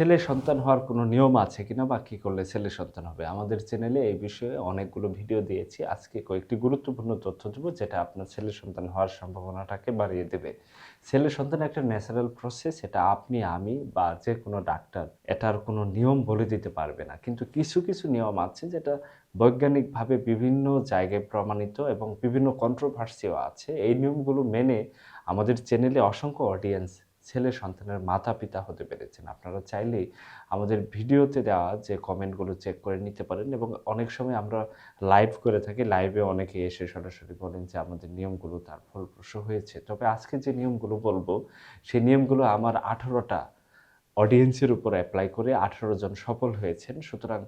ছেলে সন্তান হওয়ার কোনো নিয়ম আছে কিনা বা কী করলে ছেলে সন্তান হবে? আমাদের চ্যানেলে এই বিষয়ে অনেকগুলো ভিডিও দিয়েছি। আজকে কয়েকটি গুরুত্বপূর্ণ তথ্য দেবো যেটা আপনার ছেলে সন্তান হওয়ার সম্ভাবনাটাকে বাড়িয়ে দেবে। ছেলে সন্তান একটা ন্যাচারাল প্রসেস এটা আপনি, আমি বা যে কোনো ডাক্তার এটার কোনো নিয়ম বলে দিতে পারবে না। কিন্তু কিছু কিছু নিয়ম আছে যেটা বৈজ্ঞানিকভাবে বিভিন্ন জায়গায় প্রমাণিত এবং বিভিন্ন কন্ট্রোভার্সিও আছে। এই নিয়মগুলো মেনে আমাদের চ্যানেলে অসংখ্য অডিয়েন্স ছেলে সন্তানের মাতা পিতা হতে পেরেছেন। আপনারা চাইলেই আমাদের ভিডিওতে দেওয়া যে কমেন্টগুলো চেক করে নিতে পারেন এবং অনেক সময় আমরা লাইভ করে থাকি, লাইভে অনেকে এসে সরাসরি বলেন যে আমাদের নিয়মগুলো তার ফলপ্রসূ হয়েছে। তবে আজকে যে নিয়মগুলো বলব, সেই নিয়মগুলো আমার আঠারোটা অডিয়েন্সের উপর অ্যাপ্লাই করে আঠারো জন সফল হয়েছেন। সুতরাং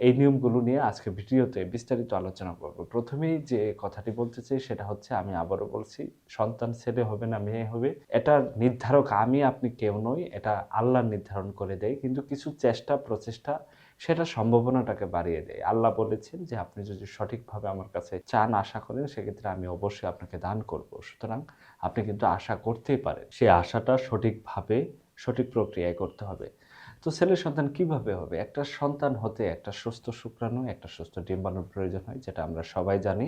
এই নিয়মগুলো নিয়ে আজকে ভিডিওতে বিস্তারিত আলোচনা করব। প্রথমেই যে কথাটি বলতে চাই সেটা হচ্ছে, আমি আবারও বলছি, সন্তান ছেলে হবে না, মেয়ে হবে এটার নির্ধারক, আমি, আপনি কেউ নই, এটা আল্লাহ নির্ধারণ করে দেয়, কিন্তু কিছু চেষ্টা, প্রচেষ্টা, সেটা সম্ভাবনাটাকে বাড়িয়ে দেয়। আল্লাহ বলেছেন যে, আপনি যদি সঠিকভাবে আমার কাছে চান, আশা করেন, সেক্ষেত্রে আমি অবশ্যই আপনাকে দান করব। সুতরাং আপনি কিন্তু আশা করতেই পারেন। সেই আশাটা সঠিকভাবে, সঠিক প্রক্রিয়ায় করতে হবে। তো ছেলের সন্তান কীভাবে হবে? একটা সন্তান হতে একটা সুস্থ শুক্রাণু, একটা সুস্থ ডিম্বাণুর প্রয়োজন হয়, যেটা আমরা সবাই জানি।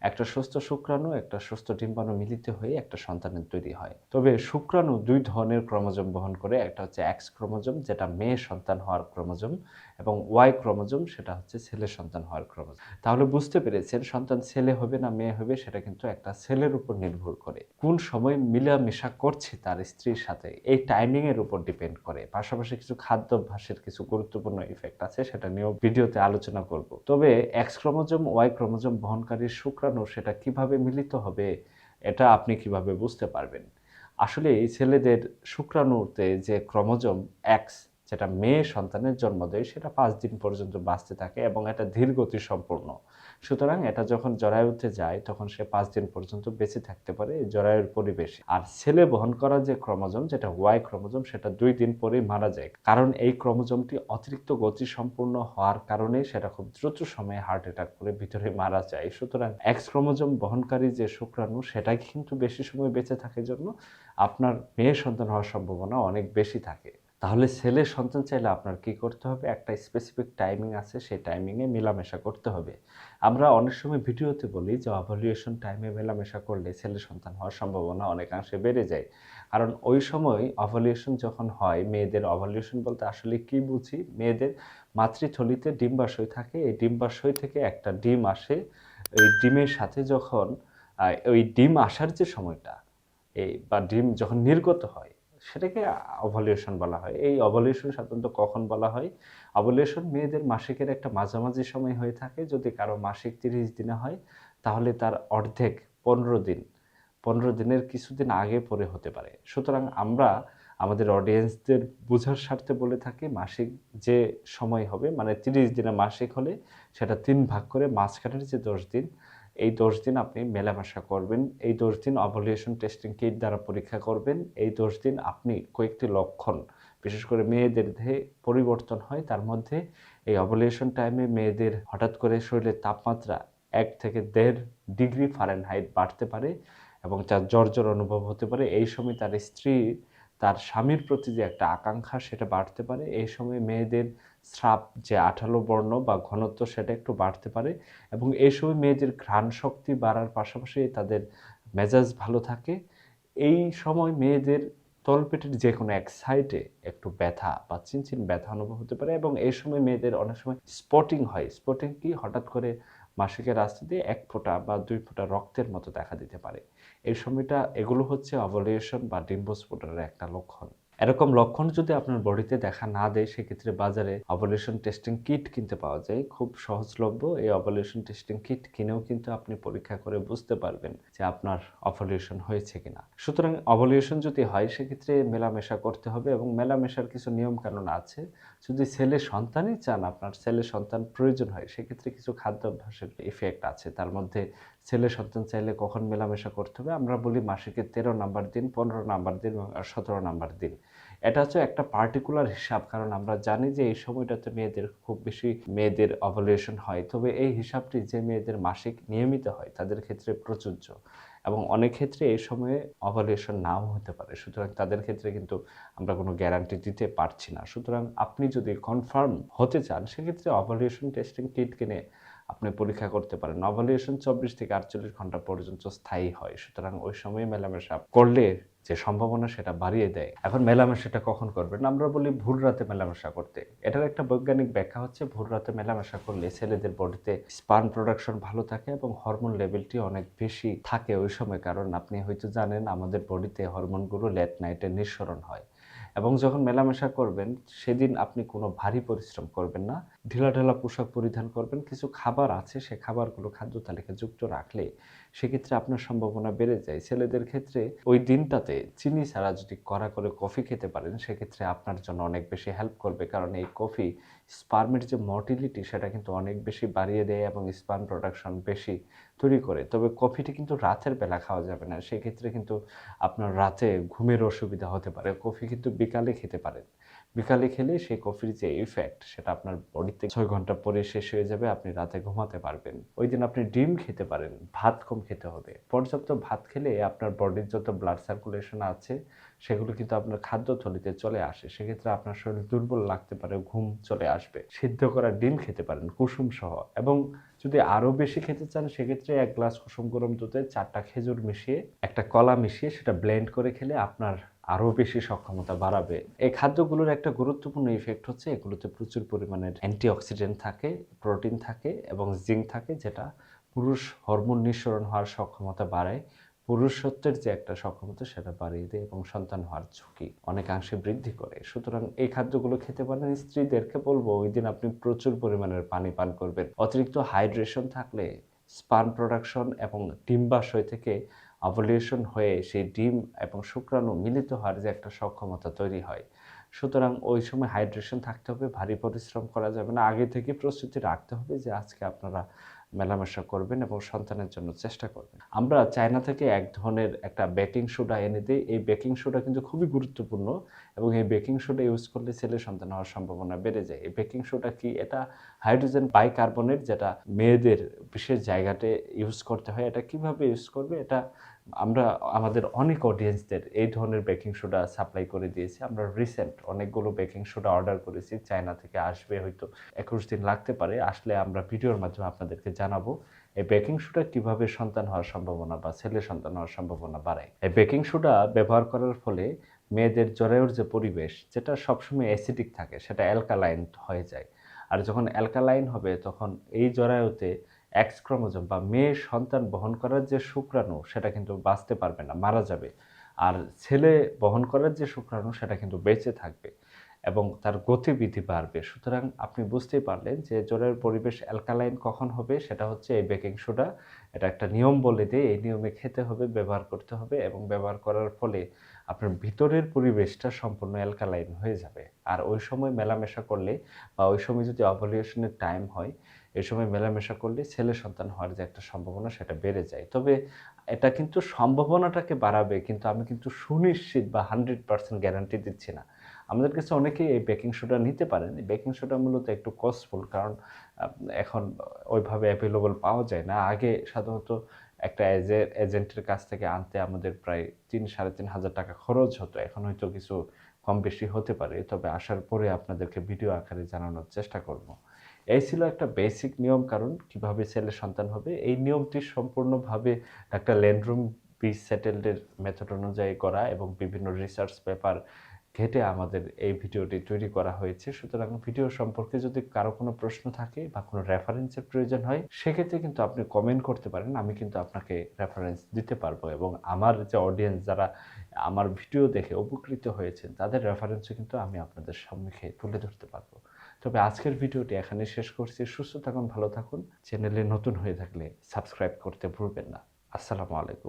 একটা সুস্থ শুক্রাণু, একটা সুস্থ ডিম্বাণু মিলিত হয়ে একটা সন্তানের তৈরি হয়। তবে শুক্রাণু দুই ধরনের ক্রোমোজোম বহন করে, একটা হচ্ছে এক্স ক্রোমোজোম, যেটা মেয়ে সন্তান হওয়ার ক্রোমোজোম, এবং ওয়াই ক্রোমোজোম, সেটা হচ্ছে ছেলে সন্তান হওয়ার ক্রোমোজোম। তাহলে বুঝতে পেরেছেন, সন্তান ছেলে হবে না মেয়ে হবে, সেটা কিন্তু একটা ছেলের উপর নির্ভর করে। কোন সময় মিলামেশা করছে তার স্ত্রীর সাথে, এই টাইমিং এর উপর ডিপেন্ড করে। পাশাপাশি কিছু খাদ্যাভ্যাসের কিছু গুরুত্বপূর্ণ ইফেক্ট আছে, সেটা নিয়েও ভিডিওতে আলোচনা করব। তবে এক্স ক্রোমোজোম ওয়াই ক্রোমোজম বহনকারী শুক্রাণু সেটা কীভাবে মিলিত হবে, এটা আপনি কীভাবে বুঝতে পারবেন? আসলে এই ছেলেদের শুক্রাণুতে যে ক্রোমোজোম এক্স যেটা মেয়ে সন্তানের জন্ম দেয়, সেটা পাঁচ দিন পর্যন্ত বাঁচতে থাকে এবং এটা ধীর গতি সম্পূর্ণ সুতরাং এটা যখন জরায়ুতে যায়, তখন সে পাঁচ দিন পর্যন্ত বেঁচে থাকতে পারে এই জরায়ুর পরিবেশে। আর ছেলে বহন করা যে ক্রোমোজোম, যেটা ওয়াই ক্রোমোজোম, সেটা দুই দিন পরেই মারা যায়। কারণ এই ক্রোমোজোমটি অতিরিক্ত গতি সম্পূর্ণ হওয়ার কারণে সেটা খুব দ্রুত সময়ে হার্ট অ্যাটাক করে ভিতরে মারা যায়। সুতরাং এক্স ক্রোমোজোম বহনকারী যে শুক্রাণু, সেটাই কিন্তু বেশি সময় বেঁচে থাকে জন্য আপনার মেয়ে সন্তান হওয়ার সম্ভাবনা অনেক বেশি থাকে। তাহলে ছেলের সন্তান চাইলে আপনার কি করতে হবে? একটা স্পেসিফিক টাইমিং আছে, সেই টাইমিংয়ে মেলামেশা করতে হবে। আমরা অনেক সময় ভিডিওতে বলি যে অভলিউশন টাইমে মেলামেশা করলে ছেলে সন্তান হওয়ার সম্ভাবনা অনেকাংশে বেড়ে যায়। কারণ ওই সময় অভলিউশন যখন হয়, মেয়েদের অভলিউশন বলতে আসলে কি বুঝি? মেয়েদের মাতৃথলিতে ডিম্বাশয় থাকে। এই ডিম্বাশয় থেকে একটা ডিম আসে। এই ডিমের সাথে যখন ওই ডিম আসার যে সময়টা, এই বা ডিম যখন নির্গত হয় সেটাকে অভলিউশন বলা হয়। এই অভলিউশন সাধারণত কখন বলা হয়? অভলিউশন মেয়েদের মাসিকের একটা মাঝামাঝি সময় হয়ে থাকে। যদি কারও মাসিক তিরিশ দিনে হয়, তাহলে তার অর্ধেক পনেরো দিন। পনেরো দিনের কিছুদিন আগে পরে হতে পারে। সুতরাং আমরা আমাদের অডিয়েন্সদের বোঝার স্বার্থে বলে থাকি, মাসিক যে সময় হবে মানে তিরিশ দিনে মাসিক হলে, সেটা তিন ভাগ করে মাঝখানের যে দশ দিন এই দশ দিন আপনি মেলামেশা করবেন, এই দশ দিন অভলিউশন টেস্টিং কিট দ্বারা পরীক্ষা করবেন, এই দশ দিন আপনি কয়েকটি লক্ষণ, বিশেষ করে মেয়েদের দেহে পরিবর্তন হয়, তার মধ্যে এই অভলিউশন টাইমে মেয়েদের হঠাৎ করে শরীরের তাপমাত্রা এক থেকে দেড় ডিগ্রি ফারেনহাইট বাড়তে পারে এবং তার জ্বর অনুভব হতে পারে। এই সময় তার স্ত্রী, তার স্বামীর প্রতি যে একটা আকাঙ্ক্ষা, সেটা বাড়তে পারে। এই সময় মেয়েদের স্রাব যে আঠালো বর্ণ বা ঘনত্ব সেটা একটু বাড়তে পারে এবং এই সময় মেয়েদের ঘ্রাণ শক্তি বাড়ার পাশাপাশি তাদের মেজাজ ভালো থাকে। এই সময় মেয়েদের তলপেটের যে কোনো এক সাইডে একটু ব্যথা বা চিনচিন ব্যথা অনুভব হতে পারে এবং এই সময় মেয়েদের অনেক সময় স্পটিং হয়। স্পটিং কি? হঠাৎ করে মাসিকের রাস্তা দিয়ে এক ফোঁটা বা দুই ফোঁটা রক্তের মতো দেখা দিতে পারে। এই সময়টা এগুলো হচ্ছে অভলিউশন বা ডিম্বস্ফোটনের একটা লক্ষণ। এরকম লক্ষণ যদি আপনার বডিতে দেখা না দেয়, সেক্ষেত্রে বাজারে অভলিউশন টেস্টিং কিট কিনতে পাওয়া যায়। খুব সহজলভ্য এই অভলিউশন টেস্টিং কিট কিনেও কিন্তু আপনি পরীক্ষা করে বুঝতে পারবেন যে আপনার অভলিউশন হয়েছে কিনা। সুতরাং অভলিউশন যদি হয়, সেক্ষেত্রে মেলামেশা করতে হবে এবং মেলামেশার কিছু নিয়ম কানুন আছে। যদি ছেলে সন্তানই চান, আপনার ছেলে সন্তান প্রয়োজন হয়, সেক্ষেত্রে কিছু খাদ্যাভ্যাসের ইফেক্ট আছে। তার মধ্যে ছেলে সন্তান চাইলে কখন মেলামেশা করতে হবে? আমরা বলি মাসিকের তেরো নাম্বার দিন, পনেরো নাম্বার দিন এবং সতেরো নাম্বার দিন। এটা হচ্ছে একটা পার্টিকুলার হিসাব, কারণ আমরা জানি যে এই সময়টাতে মেয়েদের খুব বেশি মেয়েদের অভলিউশন হয়। তবে এই হিসাবটি যে মেয়েদের মাসিক নিয়মিত হয়, তাদের ক্ষেত্রে প্রযোজ্য এবং অনেক ক্ষেত্রে এই সময়ে অভালুয়েশন নাও হতে পারে। সুতরাং তাদের ক্ষেত্রে কিন্তু আমরা কোনো গ্যারান্টি দিতে পারছি না। সুতরাং আপনি যদি কনফার্ম হতে চান, সেক্ষেত্রে অভালুয়েশন টেস্টিং কিট কিনে আপনি পরীক্ষা করতে পারেন। অভালুয়েশন চব্বিশ থেকে আটচল্লিশ ঘণ্টা পর্যন্ত স্থায়ী হয়। সুতরাং ওই সময় মেলামেশা করলে যে সম্ভাবনা সেটা বাড়িয়ে দেয়। এখন মেলামেশাটা কখন করবেন? আমরা বলি ভুল রাতে মেলামেশা করতে। এটার একটা বৈজ্ঞানিক ব্যাখ্যা হচ্ছে ভুল রাতে মেলামেশা করলে ছেলেদের বডিতে স্পান প্রোডাকশন ভালো থাকে এবং হরমোন লেভেলটি অনেক বেশি থাকে ওই সময়। কারণ আপনি হয়তো জানেন, আমাদের বডিতে হরমোনগুলো লেট নাইটে নিঃসরণ হয়। এবং যখন মেলামেশা করবেন, সেদিন আপনি কোনো ভারী পরিশ্রম করবেন না। ঢিলা ঢালা পোশাক পরিধান করবেন। কিছু খাবার আছে, সে খাবারগুলো খাদ্য তালিকা যুক্ত রাখলে সেক্ষেত্রে আপনার সম্ভাবনা বেড়ে যায়। ছেলেদের ক্ষেত্রে ওই দিনটাতে চিনি ছাড়া যদি কড়া করে কফি খেতে পারেন, সেক্ষেত্রে আপনার জন্য অনেক বেশি হেল্প করবে। কারণ এই কফি স্পার্মের যে মর্টিলিটি সেটা কিন্তু অনেক বেশি বাড়িয়ে দেয় এবং স্পার্ম প্রোডাকশন বেশি তৈরি করে। তবে কফিটি কিন্তু রাতের বেলা খাওয়া যাবে না। সেক্ষেত্রে কিন্তু আপনার রাতে ঘুমের অসুবিধা হতে পারে। কফি কিন্তু বিকালে খেতে পারেন। বিকালে খেলে সেই কফির যে ইফেক্ট সেটা আপনার বডিতে ছয় ঘণ্টা পরে শেষ হয়ে যাবে, আপনি রাতে ঘুমাতে পারবেন। ওই দিন আপনি ডিম খেতে পারেন, ভাত কম খেতে হবে। পর্যাপ্ত ভাত খেলে আপনার বডির যত ব্লাড সার্কুলেশন আছে, সেগুলো কিন্তু আপনার খাদ্য থলিতে চলে আসে। সেক্ষেত্রে আপনার শরীর দুর্বল লাগতে পারে, ঘুম চলে আসবে। সিদ্ধ করা ডিম খেতে পারেন, কুসুম সহ। এবং যদি আরও বেশি খেতে চান, সেক্ষেত্রে এক গ্লাস কুসুম গরম দুধে চারটা খেজুর মিশিয়ে, একটা কলা মিশিয়ে, সেটা ব্লেন্ড করে খেলে আপনার আরও বেশি সক্ষমতা বাড়াবে। এই খাদ্যগুলোর একটা গুরুত্বপূর্ণ ইফেক্ট হচ্ছে এগুলোতে প্রচুর পরিমাণের অ্যান্টিঅক্সিডেন্ট থাকে প্রোটিন থাকে এবং জিঙ্ক থাকে, যেটা পুরুষ হরমোন নিঃসরণ হওয়ার সক্ষমতা বাড়ায়। পুরুষত্বের যে একটা সক্ষমতা, সেটা বাড়িয়ে দেয় এবং সন্তান হওয়ার ঝুঁকি অনেকাংশে বৃদ্ধি করে। সুতরাং এই খাদ্যগুলো খেতে পারেন স্ত্রীদেরকে বলব, ওই দিন আপনি প্রচুর পরিমাণের পানি পান করবেন। অতিরিক্ত হাইড্রেশন থাকলে স্পার্ম প্রোডাকশন এবং ডিম্বাশয় থেকে অভলিউশন হয়ে সেই ডিম এবং শুক্রাণু মিলিত হওয়ার যে একটা সক্ষমতা তৈরি হয়। সুতরাং ওই সময় হাইড্রেশন থাকতে হবে, ভারী পরিশ্রম করা যাবে না। আগে থেকে প্রস্তুতি রাখতে হবে যে আজকে আপনারা মেলামেশা করবেন এবং সন্তানের জন্য চেষ্টা করবেন। আমরা চায়না থেকে এক ধরনের একটা বেকিং সোডা এনে দিই। এই বেকিং সোডা কিন্তু খুবই গুরুত্বপূর্ণ এবং এই বেকিং সোডা ইউজ করলে ছেলে সন্তান হওয়ার সম্ভাবনা বেড়ে যায়। এই বেকিং সোডা কি? এটা হাইড্রোজেন বাইকার্বনেট যেটা মেয়েদের বিশেষ জায়গাতে ইউজ করতে হয়। এটা কীভাবে ইউজ করবে? এটা আমরা, আমাদের অনেক অডিয়েন্সদের এই ধরনের বেকিং সোডা সাপ্লাই করে দিয়েছি। আমরা রিসেন্ট অনেকগুলো বেকিং সোডা অর্ডার করেছি। চায়না থেকে আসবে হয়তো একুশ দিন লাগতে পারে। আসলে আমরা ভিডিওর মাধ্যমে আপনাদেরকে জানাব, এই বেকিং সোডা কীভাবে সন্তান হওয়ার সম্ভাবনা বা ছেলে সন্তান হওয়ার সম্ভাবনা বাড়ায়। এই বেকিং সোডা ব্যবহার করার ফলে মেয়েদের জরায়ুর যে পরিবেশ, যেটা সবসময় অ্যাসিডিক থাকে, সেটা অ্যালকালাইন হয়ে যায়। আর যখন অ্যালকালাইন হবে, তখন এই জরায়ুতে এক্স ক্রোমোজোম বা মেয়ে সন্তান বহন করার যে শুক্রাণু, সেটা কিন্তু বাঁচতে পারবে না, মারা যাবে। আর ছেলে বহন করার যে শুক্রাণু, সেটা কিন্তু বেঁচে থাকবে এবং তার গতিবিধি বাড়বে। সুতরাং আপনি বুঝতেই পারলেন যে জ্বরের পরিবেশ অ্যালকালাইন কখন হবে, সেটা হচ্ছে এই বেকিং সোডা। এটা একটা নিয়ম বলে দিয়ে এই নিয়মে খেতে হবে, ব্যবহার করতে হবে এবং ব্যবহার করার ফলে আপনার ভিতরের পরিবেশটা সম্পূর্ণ অ্যালকালাইন হয়ে যাবে। আর ওই সময় মেলামেশা করলে বা ওই সময় যদি অভলিউশনের টাইম হয় এই সময় মেলামেশা করলে ছেলে সন্তান হওয়ার যে একটা সম্ভাবনা সেটা বেড়ে যায়। তবে এটা কিন্তু সম্ভাবনাটাকে বাড়াবে কিন্তু আমি কিন্তু সুনিশ্চিত বা হান্ড্রেড পার্সেন্ট গ্যারান্টি দিচ্ছি না। আমাদের কাছে অনেকেই এই বেকিং সোডা নিতে পারেন। বেকিং সোডা মূলত একটু কস্টফুল কারণ এখন ওইভাবে অ্যাভেলেবল পাওয়া যায় না। আগে সাধারণত একটা এজেন্টের কাছ থেকে আনতে আমাদের প্রায় তিন, সাড়ে তিন হাজার টাকা খরচ হতো। এখন হয়তো কিছু কম বেশি হতে পারে। তবে আসার পরে আপনাদেরকে ভিডিও আকারে জানানোর চেষ্টা করব। এই ছিল একটা বেসিক নিয়ম কারণ কীভাবে ছেলে সন্তান হবে। এই নিয়মটি সম্পূর্ণভাবে ডাক্তার ল্যান্ডরুম বি সেটেলডের মেথড অনুযায়ী করা এবং বিভিন্ন রিসার্চ পেপার ঘেটে আমাদের এই ভিডিওটি তৈরি করা হয়েছে। সুতরাং ভিডিও সম্পর্কে যদি কারও কোনো প্রশ্ন থাকে বা কোনো রেফারেন্সের প্রয়োজন হয়, সেক্ষেত্রে কিন্তু আপনি কমেন্ট করতে পারেন, আমি কিন্তু আপনাকে রেফারেন্স দিতে পারব এবং আমার যে অডিয়েন্স যারা আমার ভিডিও দেখে উপকৃত হয়েছেন, তাদের রেফারেন্সও কিন্তু আমি আপনাদের সম্মুখে তুলে ধরতে পারব। তবে আজকের ভিডিওটি এখানে শেষ করছি। সুস্থ থাকুন, ভালো থাকুন। চ্যানেলে নতুন হয়ে থাকলে সাবস্ক্রাইব করতে ভুলবেন না। আসসালামু আলাইকুম।